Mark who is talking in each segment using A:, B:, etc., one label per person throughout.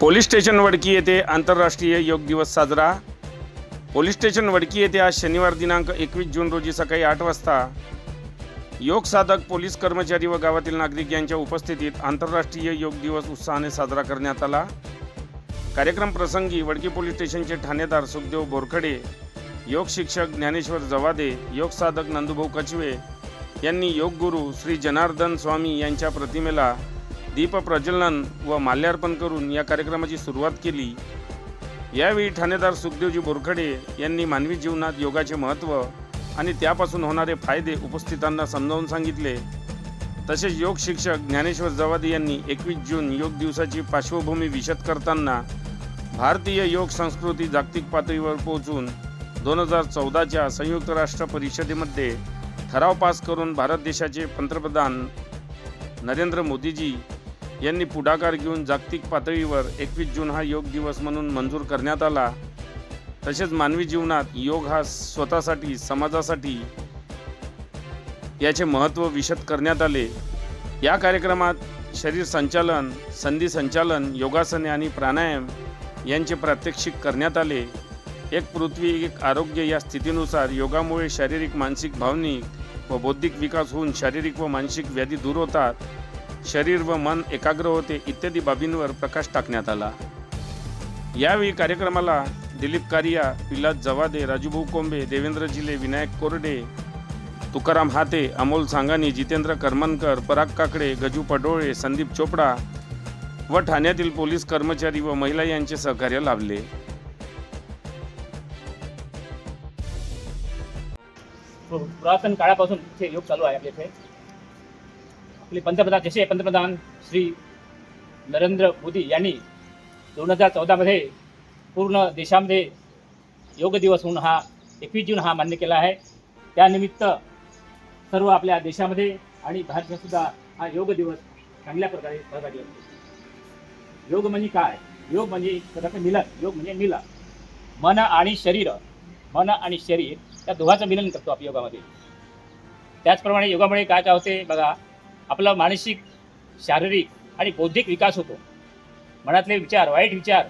A: Police station Wadki येथे आंतरराष्ट्रीय योग दिवस साजरा. पोलीस स्टेशन वडकी येथे आज शनिवार दिनांक एकवीस जून रोजी सकाळी आठ वाजता योग साधक पोलीस कर्मचारी व गावातील नागरिक यांच्या उपस्थितीत आंतरराष्ट्रीय योग दिवस उत्साहाने साजरा करण्यात आला. कार्यक्रम प्रसंगी वडकी पोलीस स्टेशनचे ठाणेदार सुखदेव बोरखडे योग शिक्षक ज्ञानेश्वर जवादे योग साधक नंदुभाऊ कचवे यांनी योग गुरु श्री जनार्दन स्वामी यांच्या प्रतिमेला दीपप्रज्वलन व माल्यार्पण करून या कार्यक्रमाची सुरुवात केली. यावेळी ठाणेदार सुखदेवजी बोरखडे यांनी मानवी जीवनात योगाचे महत्त्व आणि त्यापासून होणारे फायदे उपस्थितांना समजावून सांगितले. तसेच योग शिक्षक ज्ञानेश्वर जवादी यांनी एकवीस जून योग दिवसाची पार्श्वभूमी विशद करताना भारतीय योग संस्कृती जागतिक पातळीवर पोहोचून दोन हजार चौदाच्या संयुक्त राष्ट्र परिषदेमध्ये ठराव पास करून भारत देशाचे पंतप्रधान नरेंद्र मोदीजी यांनी पुढाकार घेऊन जागतिक पातळीवर एकवीस जून हा योग दिवस म्हणून मंजूर करण्यात आला. तसेच मानवी जीवनात योग हा स्वतःसाठी समाजासाठी याचे महत्त्व विशद करण्यात आले. या कार्यक्रमात शरीर संचालन संधी संचालन योगासने आणि प्राणायाम यांचे प्रात्यक्षिक करण्यात आले. एक पृथ्वी एक आरोग्य या स्थितीनुसार योगामुळे शारीरिक मानसिक भावनिक व बौद्धिक विकास होऊन शारीरिक व मानसिक व्याधी दूर होतात. शरीर व मन एकाग्र होते इत्यादी बाबींवर प्रकाश टाकण्यात आला. यावेळी कार्यक्रमाला दिलीप कारिया विलास जवादे राजूभाऊ कोंबे देवेंद्र जिले विनायक कोरडे तुकाराम हाते अमोल सांगानी जितेंद्र करमनकर पराग काकडे गजू पडोळे संदीप चोपडा व ठाण्यातील पोलीस कर्मचारी व महिला यांचे सहकार्य लाभले.
B: हो, पुरातन काळापासून इथे योग चालू आहे आपल्या इथे. आपले पंतप्रधान जसे पंतप्रधान श्री नरेंद्र मोदी यांनी दोन हजार चौदामध्ये पूर्ण देशामध्ये योग दिवस म्हणून हा एकवीस जून हा मान्य केला आहे. त्यानिमित्त सर्व आपल्या देशामध्ये आणि भारतातसुद्धा हा योग दिवस चांगल्या प्रकारे सहभागी असतो योग म्हणजे काय? योग म्हणजे एक मिलन. योग म्हणजे मिलन. मन आणि शरीर. मन आणि शरीर त्या दोघांचं मिलन करतो आपण योगामध्ये. त्याचप्रमाणे योगामुळे काय काय होते? बघा आपला मानसिक शारीरिक आणि बौद्धिक विकास होतो. मनातले विचार वाईट विचार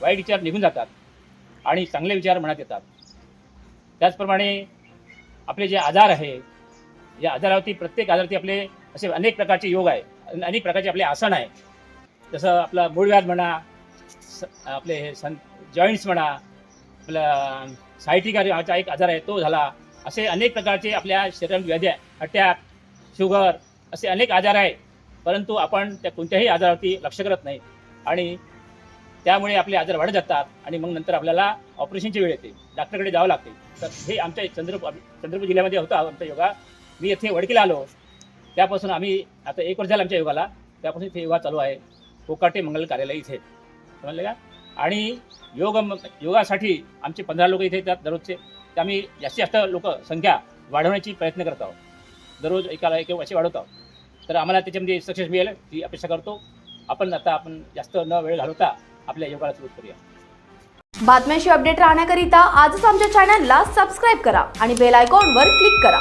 B: वाईट विचार निघून जातात आणि चांगले विचार मनात येतात. त्याचप्रमाणे आपले जे आजार आहे या आजारावरती प्रत्येक आजारावरती आपले असे अनेक प्रकारचे योग आहे अनेक प्रकारचे आपले आसन आहे. जसं आपला मूळव्याध म्हणा स- आपले हे सन जॉईंट्स म्हणा आपला सायटिका एक आजार आहे तो झाला. असे अनेक प्रकारचे आपल्या शरीरात व्याधी आहे. अटॅक शुगर असे अनेक आजार आहे परंतु आपण त्या कोणत्याही आजारावरती लक्ष करत नाही. आणि त्यामुळे आपले आजार वाढत जातात आणि मग नंतर आपल्याला ऑपरेशनची वेळ येते. डॉक्टरकडे जावं लागते. तर हे आमच्या चंद्रपूर चंद्रपूर जिल्ह्यामध्ये होता आमचा योगा. मी येथे वडकीला आलो. त्यापासून आम्ही आता एक वर्ष झालं आमच्या योगाला. त्यापासून इथे योगा चालू आहे. कोकाटे मंगल कार्यालय इथे. समजले का? आणि योग योगासाठी आमचे पंधरा लोक इथे येतात दररोजचे. तर आम्ही जास्तीत जास्त लोक संख्या वाढवण्याची प्रयत्न करत आहोत. दररोज एकाला एक असे वाढवत आहोत. तर आम्हाला त्याच्यामध्ये सक्सेस मिळेल ती अपेक्षा करतो. आपण आता आपण जास्त न वेळ घालवता आपल्या योगाला सुरू करूया.
C: बातम्यांशी अपडेट राहण्याकरिता आजच आमच्या चॅनलला सबस्क्राईब करा आणि बेल आयकॉनवर क्लिक करा.